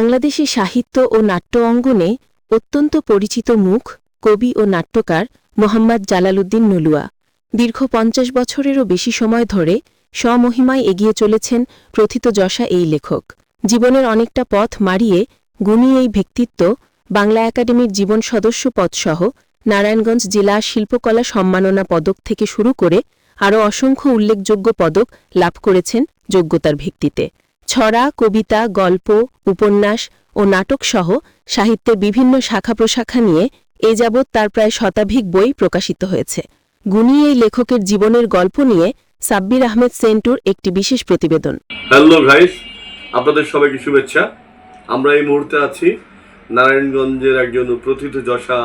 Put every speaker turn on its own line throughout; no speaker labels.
বাংলাদেশি সাহিত্য ও নাট্য অঙ্গনে অত্যন্ত পরিচিত মুখ, কবি ও নাট্যকার মোহাম্মদ জালালউদ্দিন নলুয়া। দীর্ঘ পঞ্চাশ বছরেরও বেশি সময় ধরে স্বমহিমায় এগিয়ে চলেছেন প্রথিতযশা এই লেখক। জীবনের অনেকটা পথ মারিয়ে গুণী এই ব্যক্তিত্ব বাংলা একাডেমির জীবন সদস্য পদসহ নারায়ণগঞ্জ জেলা শিল্পকলা সম্মাননা পদক থেকে শুরু করে আরও অসংখ্য উল্লেখযোগ্য পদক লাভ করেছেন যোগ্যতার ভিত্তিতে। ছড়া, কবিতা, গল্প, উপন্যাস ও নাটকসহ সাহিত্যের বিভিন্ন শাখা প্রশাখা নিয়ে এ যাবৎ তার প্রায় শতাধিক বই প্রকাশিত হয়েছে। গুণী এই লেখকের জীবনের গল্প নিয়ে সাব্বির আহমেদ সেন্টুর একটি বিশেষ প্রতিবেদন।
হ্যালো গাইস, আপনাদের সবাইকে শুভেচ্ছা। আমরা এই মুহূর্তে আছি নারায়ণগঞ্জের একজন প্রথিত যশা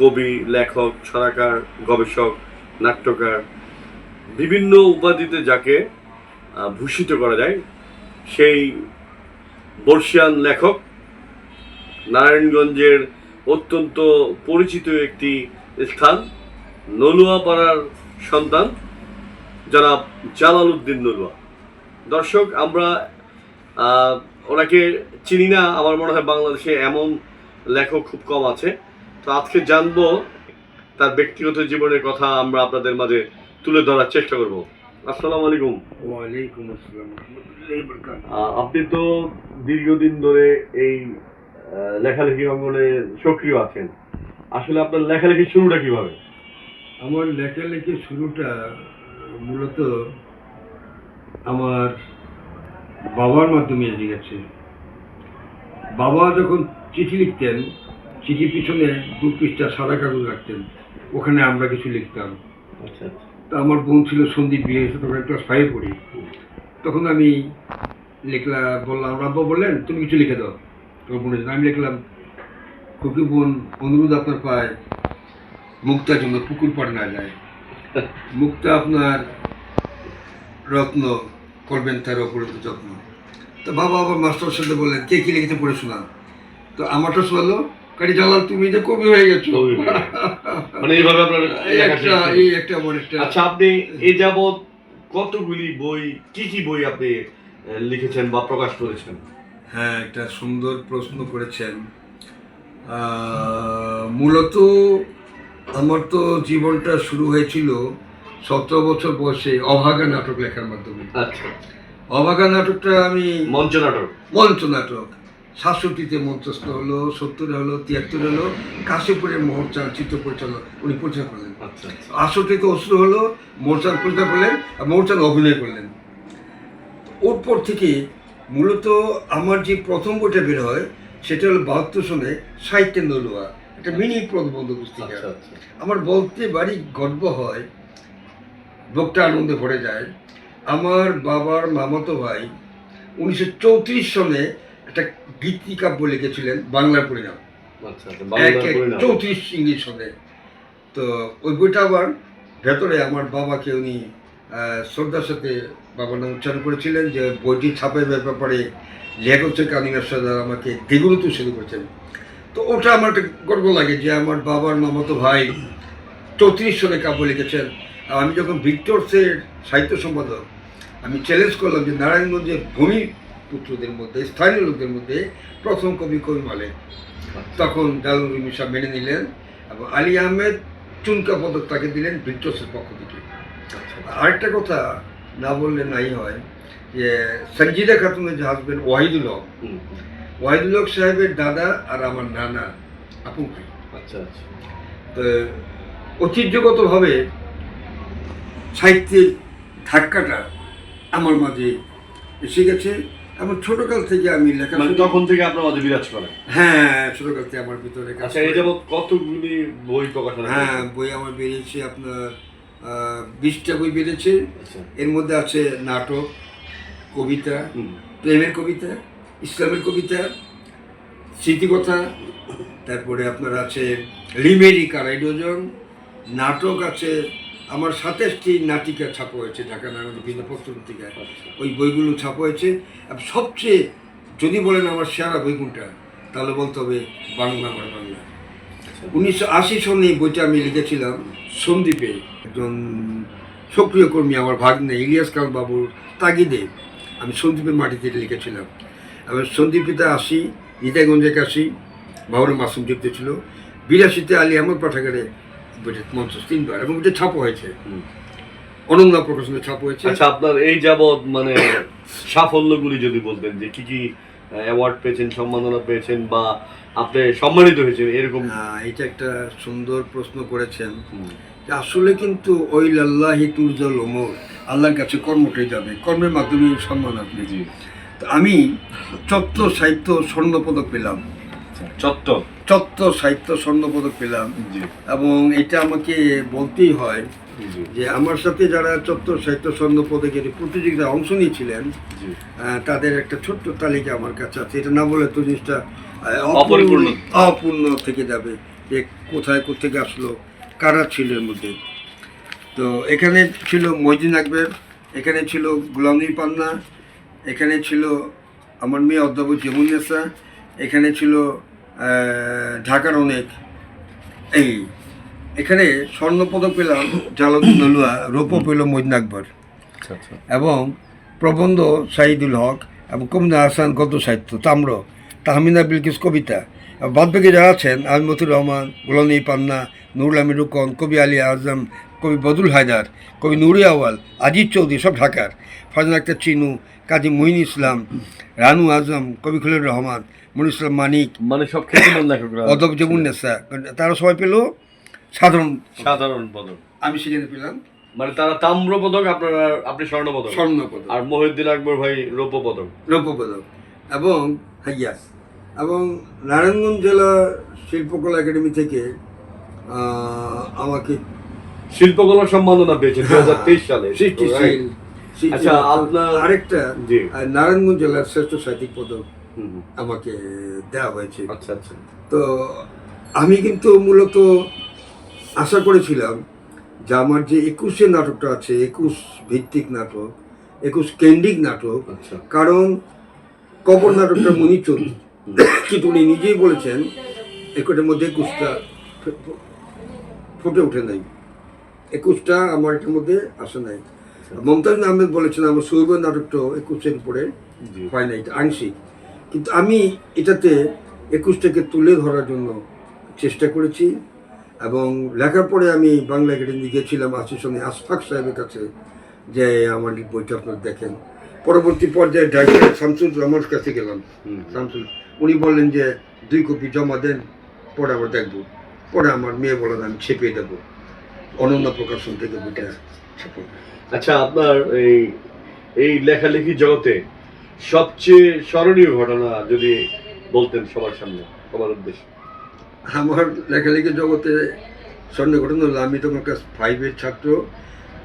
কবি, লেখক, ছড়াকার, গবেষক, নাট্যকার, বিভিন্ন উপাধিতে যাকে ভূষিত করা যায়। সেই বর্ষিয়ান লেখক নারায়ণগঞ্জের অত্যন্ত পরিচিত একটি স্থান, নলুয়াপাড়ার সন্তান যারা জালাল উদ্দিন নলুয়া। দর্শক, আমরা ওনাকে চিনি না, আমার মনে হয় বাংলাদেশে এমন লেখক খুব কম আছে। তো আজকে জানব, তার ব্যক্তিগত জীবনের কথা আমরা আপনাদের মাঝে তুলে ধরার চেষ্টা করব। আসসালামু আলাইকুম।
ওয়ালাইকুম আসসালাম
আপনি তো দীর্ঘদিন ধরে এই লেখালেখি অঙ্গনে সক্রিয় আছেন। আসলে আপনার লেখালেখির শুরুটা কীভাবে?
আমার লেখালেখির শুরুটা মূলত আমার বাবার মাধ্যমে এসে গেছে। বাবা যখন চিঠি লিখতেন চিঠি পিছনে দু পৃষ্ঠা সাদা কাগজ রাখতেন ওখানে আমরা কিছু লিখতাম।
আচ্ছা আচ্ছা।
তো আমার বোন ছিল সন্দীপ বিয়ে তখন ক্লাস ফাইভে পড়ি। তখন আমি লিখলাম বললাম রাব্বা বললেন তুমি কিছু লিখে দাও। তোমার বোনের আমি লিখলাম। খুকি বোন অনুরোধ আপনার পায় মুক্তার জন্য পুকুর পাড়ে না যায়। মুক্তা আপনার রত্ন করবেন তার অপরিত যত্ন। তো বাবা আবার মাস্টার সাথে বললেন কে কি লিখেছে পড়ে শোনান। তো আমারটা শোনালো কারি জালাল তুমি যে কবি হয়ে গেছো।
মানে এইভাবে আপনার
এই একটা
শেষ
এই একটা আমার একটা
আচ্ছা আপনি এই যাবৎ কতগুলি বই কি কি বই আপনি লিখেছেন বা প্রকাশ করেছেন?
হ্যাঁ একটা সুন্দর প্রশ্ন করেছেন। মূলত আমার তো জীবনটা শুরু হয়েছিল সতেরো বছর বয়সে অভাগা নাটক লেখার মাধ্যমে।
আচ্ছা।
অভাগা নাটকটা আমি
মঞ্চ নাটক।
মঞ্চ নাটক। সাতষট্টিতে মঞ্চস্থ হলো সত্তরে হলো তিয়াত্তরে হলো কাশীপুরের মোহরচান চিত্র পরিচালক উনি পরিচালনা করলেন।
আচ্ছা আচ্ছা।
আটষট্টিতে অস্ত্র হলো মোরচান পরিচালনা করলেন আর মোরচান অভিনয় করলেন। ওরপর থেকে মূলত আমার যে প্রথম বইটা বের হয় সেটা হলো বাহাত্তর সনে সাহিত্যের নলুয়া একটা মিনি প্রবন্ধ পুস্তিকা
আচ্ছা।
আমার বলতে বাড়ি গর্ব হয় বুকটা আনন্দে ভরে যায়। আমার বাবার মামাতো ভাই উনিশশো চৌত্রিশ সনে একটা গীতিকাব্য লিখেছিলেন বাংলার পরিণাম
আচ্ছা আচ্ছা।
চৌত্রিশ ইংলিশ সনে তো ওই বইটা আবার ভেতরে আমার বাবাকে উনি শ্রদ্ধার সাথে বাবার নাম উচ্চারণ করেছিলেন যে বইটি ছাপের ব্যাপারে লেখক হচ্ছে কানিমার সাদা আমাকে দ্বিগুণিত শুরু করেছেন। তো ওটা আমার একটা গর্ব লাগে যে আমার বাবার মামাতো ভাই চৌত্রিশ সনে কাব্য লিখেছেন। আমি যখন ভিক্টরসের সাহিত্য সম্পাদক আমি চ্যালেঞ্জ করলাম যে নারায়ণগঞ্জের ভূমি পুত্রদের মধ্যে স্থানীয় লোকদের মধ্যে প্রথম কবি কবি মালিক তখন জালাল রুমি সাহেব মেনে নিলেন এবং আলী আহমেদ চুনকা পদক তাকে দিলেন ভিক্টরসের পক্ষ থেকে। আরেকটা কথা না বললে নাই হয় যে সঞ্জিদা খাতুনের যে হাজবেন্ড ওয়াহিদুল হক ওয়াহিদুল হক সাহেবের দাদা আর আমার নানা আপু ভাই।
আচ্ছা আচ্ছা।
তো ঐতিহ্যগতভাবে সাহিত্যের ধাক্কাটা আমার মাঝে এসে গেছে। এবং ছোটকাল থেকে আমি লেখা
মানে তখন থেকে আপনার মাঝে বিরাজ করে?
হ্যাঁ ছোটকাল থেকে আমার ভিতরে কাজ
আচ্ছা এই। যাবৎ কতগুলি বই প্রকাশনা
হ্যাঁ বই আমার বেরিয়েছে আপনার বিশটা বই বেরিয়েছে।
আচ্ছা।
এর মধ্যে আছে নাটক কবিতা প্রেমের কবিতা ইসলামের কবিতা স্মৃতিকথা তারপরে আপনার আছে লিমেরি কারাইডোজন নাটক আছে আমার সাতাশটি নাটিকা ছাপা হয়েছে ঢাকা নারায়ণ বিভিন্ন পত্রিকায়
আচ্ছা।
ওই বইগুলো ছাপা হয়েছে। আর সবচেয়ে যদি বলেন আমার সেরা বই কোনটা তাহলে বলতে হবে বাংলা আমার বাংলা। উনিশশো আশি সনে বইটা আমি লিখেছিলাম সন্দীপে। একজন সক্রিয় কর্মী আমার ভাগ্নে ইলিয়াস কাল বাবুর তাগিদে। আমি সন্দীপের মাটিতে লিখেছিলাম। আমি সন্দীপিতে আসি ইটাগঞ্জে কাশি বাবুর মাসুম যুক্ত ছিল। বিরাশিতে আলী আহমদ পাঠাগারে বইটা মঞ্চ তিনবার এবং বইটা ছাপ হয়েছে। অনন্যা প্রকাশনে ছাপ হয়েছে।
আচ্ছা আপনার এই যাবৎ মানে সাফল্যগুলি যদি বলতেন যে কি কি অ্যাওয়ার্ড পেয়েছেন সম্মাননা পেয়েছেন বা আপনি সম্মানিত হয়েছেন এরকম?
এটা একটা সুন্দর প্রশ্ন করেছেন। যে আসলে কিন্তু ওই লাল্লাহি তুরজল ওমর আল্লাহর কাছে কর্মটাই যাবে কর্মের মাধ্যমে সম্মান আপনি আমি চত্ব সাহিত্য স্বর্ণপদক পেলাম।
চত্বর?
চত্ব সাহিত্য স্বর্ণপদক পেলাম। এবং এটা আমাকে বলতেই হয় যে আমার সাথে যারা চত্বর সাহিত্য স্বর্ণ পদকের প্রতিযোগিতায় অংশ নিয়েছিলেন তাদের একটা ছোট্ট তালিকা আমার কাছে আছে। এটা না বলে তো জিনিসটা আহ,
অপরিপূর্ণ।
অপূর্ণ থেকে যাবে যে কোথায় কোথেকে আসলো কারা ছিল এর মধ্যে। তো এখানে ছিল মহিদিন আকবর এখানে ছিল গুলামী পান্না এখানে ছিল আমার মেয়ে অধ্যাপক যেমুন্নেসা এখানে ছিল ঢাকার অনেক এই এখানে স্বর্ণপদক পেলাম জালালুদ্দিন নলুয়া রৌপ্য পেল মহিদিন আকবর
আচ্ছা আচ্ছা।
এবং প্রবন্ধ সাইদুল হক এবং কবিতা হাসান গদ্য সাহিত্য তাম্র তাহমিনা বিলকিস কবিতা। বাদ বাকি যারা আছেন আজমতুর রহমান গোলানি পান্না নুরুল আমির রুকন কবি আলী আজম কবি বদুল হায়দার কবি নুরি আওয়াল আজিজ চৌধুরী সব ঢাকার। ফাজল আক্তার চিনু কাজী মহিন ইসলাম রানু আজম কবি খলিল রহমান মনির ইসলাম মানিক
মানে সব খ্যাতিমান লেখকরা।
অদব তারা সবাই পেল সাধারণ
সাধারণ পদক।
আমি সেখানে পেলাম।
মানে তারা তাম্র পদক আপনারা আপনি স্বর্ণ পদক।
স্বর্ণপদক
আর মহিউদ্দিন আকবর ভাই রৌপ্য পদক।
রৌপ্য পদক। এবং হাইয়া। এবং নারায়ণগঞ্জ জেলা শিল্পকলা একাডেমি থেকে আমাকে
শিল্পকলা সম্মাননা পেয়েছেন দু হাজার তেইশ সালে। আচ্ছা, আপনার-
আরেকটা। নারায়ণগঞ্জ জেলার শ্রেষ্ঠ সাহিত্যিক পদক। আমাকে দেওয়া হয়েছে।
আচ্ছা আচ্ছা।
তো আমি কিন্তু মূলত আশা করেছিলাম যে আমার যে একুশে নাটকটা আছে একুশ ভিত্তিক নাটক একুশ কেন্দ্রিক নাটক
আচ্ছা।
কারণ কবর নাটকটা মনি চৌধুরী কিন্তু উনি নিজেই বলেছেন একুটের মধ্যে একুশটা ফুটে ওঠে নাই। একুশটা আমার এটার মধ্যে আসে নাই। মমতাজ আহমেদ বলেছেন আমার শৈব নাটকটা একুশের উপরে হয় না এটা আংশিক। কিন্তু আমি এটাতে একুশটাকে তুলে ধরার জন্য চেষ্টা করেছি এবং লেখার পরে আমি বাংলা একাডেমি গিয়েছিলাম আসিসনে আশফাক সাহেবের কাছে যে আমার এই বইটা আপনারা দেখেন। পরবর্তী পর্যায়ে ডাক্তার শামসুল রহমার কাছে গেলাম। শামসুল উনি বললেন যে দুই কপি জমা দেন পরে আবার দেখব। পরে আমার মেয়ে বলেন আমি ছেপে দেবো। অনন্য প্রকাশন থেকে বইটা ছাপাবো।
আচ্ছা আপনার এই এই লেখালেখি জগতে সবচেয়ে স্মরণীয় ঘটনা যদি বলতেন সবার সামনে সবার উদ্দেশ্যে।
আমার লেখালেখি জগতে স্বর্ণ ঘটনা হলো আমি তখন ক্লাস ফাইভের ছাত্র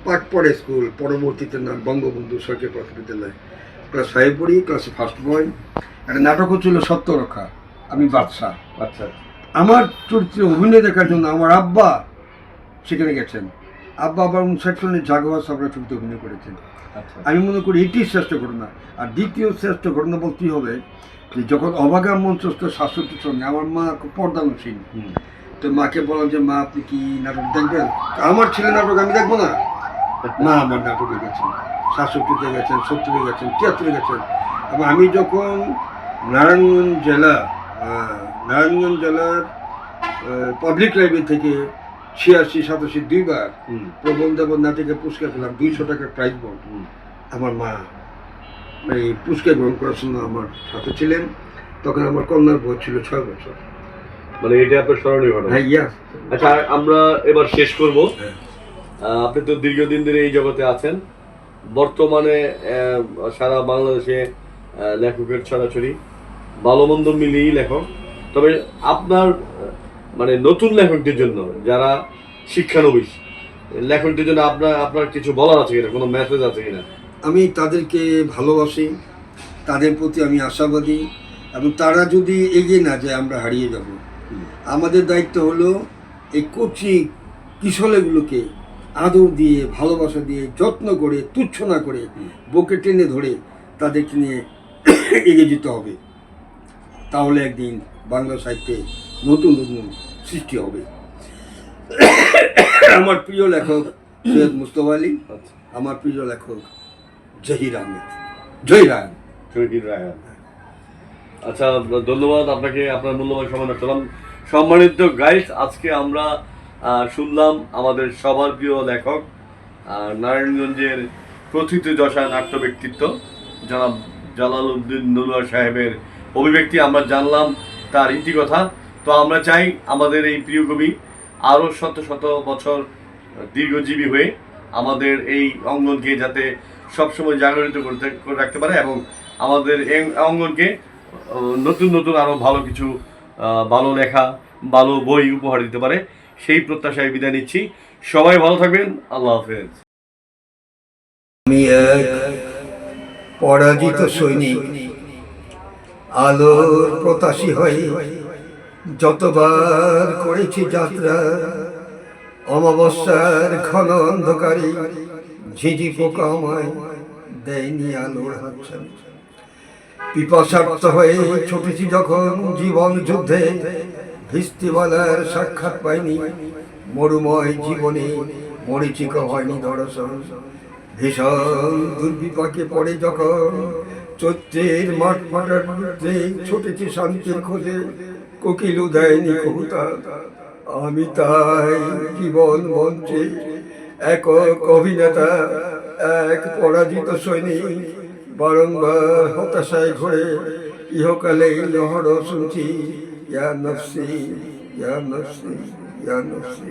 পাক পড়ে স্কুল পরবর্তীতে নাম বঙ্গবন্ধু সরকারি প্রাথমিক বিদ্যালয়। ক্লাস ফাইভ পড়ি ক্লাসে ফার্স্ট বয় একটা নাটক হচ্ছিল সত্য রক্ষা আমি বাদশাহ।
আচ্ছা।
আমার চরিত্রে অভিনয় দেখার জন্য আমার আব্বা সেখানে গেছেন। আব্বা আবার উনষাট সনে জাগোয়া সাবরা ছবিতে অভিনয় করেছেন।
আচ্ছা।
আমি মনে করি এটি শ্রেষ্ঠ ঘটনা। আর দ্বিতীয় শ্রেষ্ঠ ঘটনা বলতেই হবে যে যখন অবাগা মঞ্চস্থ শাশ্বতীর সঙ্গে আমার মা পর্দানুসীন তো মাকে বললাম যে মা আপনি কি নাটক দেখবেন? আমার ছেলে নাটক আমি দেখব না। মা আমার নাটকে গেছেন। সাতষট্টিতে গেছেন সত্তরে গেছেন তিয়াত্তরে গেছেন। এবং আমি যখন নারায়ণগঞ্জ জেলা নারায়ণগঞ্জ জেলার পাবলিক লাইব্রেরি থেকে ছিয়াশি সাতাশি দুইবার এবং নাটকের পুরস্কার পেলাম দুইশো টাকার প্রাইজ বল। আমার মা এই পুরস্কার গ্রহণ করার সময় আমার সাথে ছিলেন। তখন আমার কন্যার বয়স ছিল ছয় বছর।
মানে এটা আপনার স্মরণীয় ঘটনা?
হ্যাঁ ইয়া
আচ্ছা আমরা এবার শেষ করব।
হ্যাঁ।
আপনি তো দীর্ঘদিন ধরে এই জগতে আছেন। বর্তমানে সারা বাংলাদেশে লেখকের ছড়াছড়ি। ভালো মন্দ মিলিয়েই লেখক। তবে আপনার মানে নতুন লেখকদের জন্য, যারা শিক্ষানবিশ। লেখকদের জন্য আপনার আপনার কিছু বলার আছে কিনা? কোনো মেসেজ আছে কিনা?
আমি তাদেরকে ভালোবাসি, তাদের প্রতি আমি আশাবাদী, এবং তারা যদি এগিয়ে না যায়, আমরা হারিয়ে যাব। আমাদের দায়িত্ব হলো এই কচি কিশলেগুলোকে আদর দিয়ে, ভালোবাসা দিয়ে, যত্ন করে, তুচ্ছ না করে। বুকে টেনে ধরে তাদেরকে নিয়ে এগিয়ে যেতে হবে। তাহলে একদিন বাংলা সাহিত্যে নতুন নতুন সৃষ্টি হবে। আমার প্রিয় লেখক সৈয়দ মুস্তফা আলী, আমার প্রিয় লেখক জহির আহমেদ। জহির আহমেদ।
আচ্ছা ধন্যবাদ আপনাকে, আপনার মূল্যবান সময় নষ্ট সম্মানিত গাইস আজকে আমরা শুনলাম আমাদের সবার প্রিয় লেখক নারায়ণগঞ্জের প্রথিত যশা নাট্য ব্যক্তিত্ব জনাব জালাল উদ্দিন নুরুয়া সাহেবের অভিব্যক্তি আমরা জানলাম তার ইতিকথা তো আমরা চাই আমাদের এই প্রিয় কবি আরও শত শত বছর দীর্ঘজীবী হয়ে আমাদের এই অঙ্গনকে যাতে সবসময় জাগরিত করতে করে রাখতে পারে এবং আমাদের এই অঙ্গনকে নতুন নতুন আরও ভালো কিছু ভালো লেখা, ভালো বই উপহার দিতে পারে, সেই প্রত্যাশায় বিদায় নিচ্ছি। সবাই ভালো থাকবেন। আল্লাহ হাফেজ।
আমি পরাজিত সৈনিক, আলোর প্রত্যাশী হয়ে যতবার করেছি যাত্রা, অমাবস্যার ঘন অন্ধকারে ঝিঝি পোকা আমায় দেয়নি আলোর হাতছানি। পিপাসার্থ হয়ে ছুটেছি যখন জীবন যুদ্ধে ভিস্তিওয়ালার সাক্ষাৎ পাইনি, মরুময় জীবনে মরিচিকা হয়নি দর্শন ভীষণ দুর্বিপাকে পড়ে যখন চৈত্রের মাঠ মাঠার ছুটেছি শান্তির খোঁজে কোকিল উদয়নি কবুতা। আমি তাই জীবন মঞ্চে এক অভিনেতা, এক পরাজিত সৈনিক, বারংবার হতাশায় ঘরে ইহকালে লহর শুনছি, ইয়া নফসি ইয়া নফসি ইয়া নফসি।